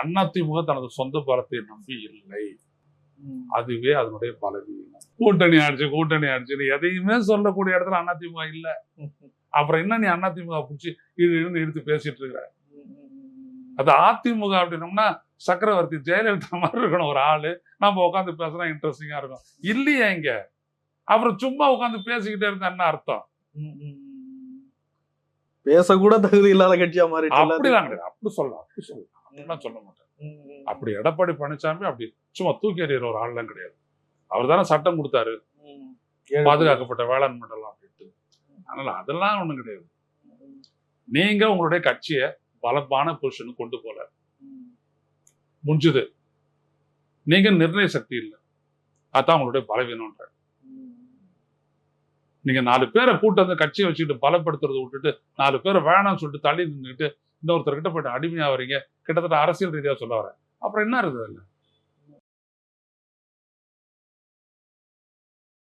அதிமுக தனது சொந்த பலத்தை நம்பி இல்லை. அதுவே அதனுடைய பலவீனம். கூட்டணி ஆட்சி கூட்டணி ஆட்சி எதையுமே சொல்லக்கூடிய இடத்துல அதிமுக இல்ல. அப்புறம் என்ன நீ அதிமுக பிடிச்சி இது இருந்து எடுத்து பேசிட்டு இருக்கிற? அது அதிமுக அப்படின்னோம்னா சக்கரவர்த்தி ஜெயலலிதா மாதிரி இருக்கணும் ஒரு ஆளு. நம்ம உட்காந்து பேசுனா இன்ட்ரெஸ்டிங்கா இருக்கும். இல்லையா இங்க. அப்புறம் சும்மா உட்காந்து பேசிக்கிட்டே இருந்தா என்ன அர்த்தம். பேசக்கூட தகுதி இல்லாத கட்சியா அப்படிலாம் கிடையாது அப்படி சொல்லலாம் அப்படி சொல்லலாம். அப்படிலாம் சொல்ல மாட்டேன். அப்படி எடப்பாடி பழனிசாமி அப்படி சும்மா தூக்கி எறிகிற ஒரு ஆள்லாம் கிடையாது. அவர் தானே சட்டம் கொடுத்தாரு. பாதுகாக்கப்பட்ட வேளாண் மண்டலம் அப்படின்ட்டு. அதனால அதெல்லாம் ஒண்ணும் கிடையாது. நீங்க உங்களுடைய கட்சியை பலமான பொசிஷனுக்கு கொண்டு போல. முடிஞ்சுது. நீங்க நிர்ணய சக்தி இல்லை. அதான் உங்களுடைய பலவீனம்ன்ற நீங்க நாலு பேரை கூட்டு வந்து கட்சியை வச்சுக்கிட்டு பலப்படுத்துறதை விட்டுட்டு நாலு பேரை வேணாம்னு சொல்லிட்டு தள்ளி நின்றுட்டு இன்னொருத்தர்கிட்ட போயிட்டு அடிமையாக வரீங்க கிட்டத்தட்ட அரசியல் ரீதியாக சொல்ல வரேன். அப்புறம் என்ன இருக்குது அதில்?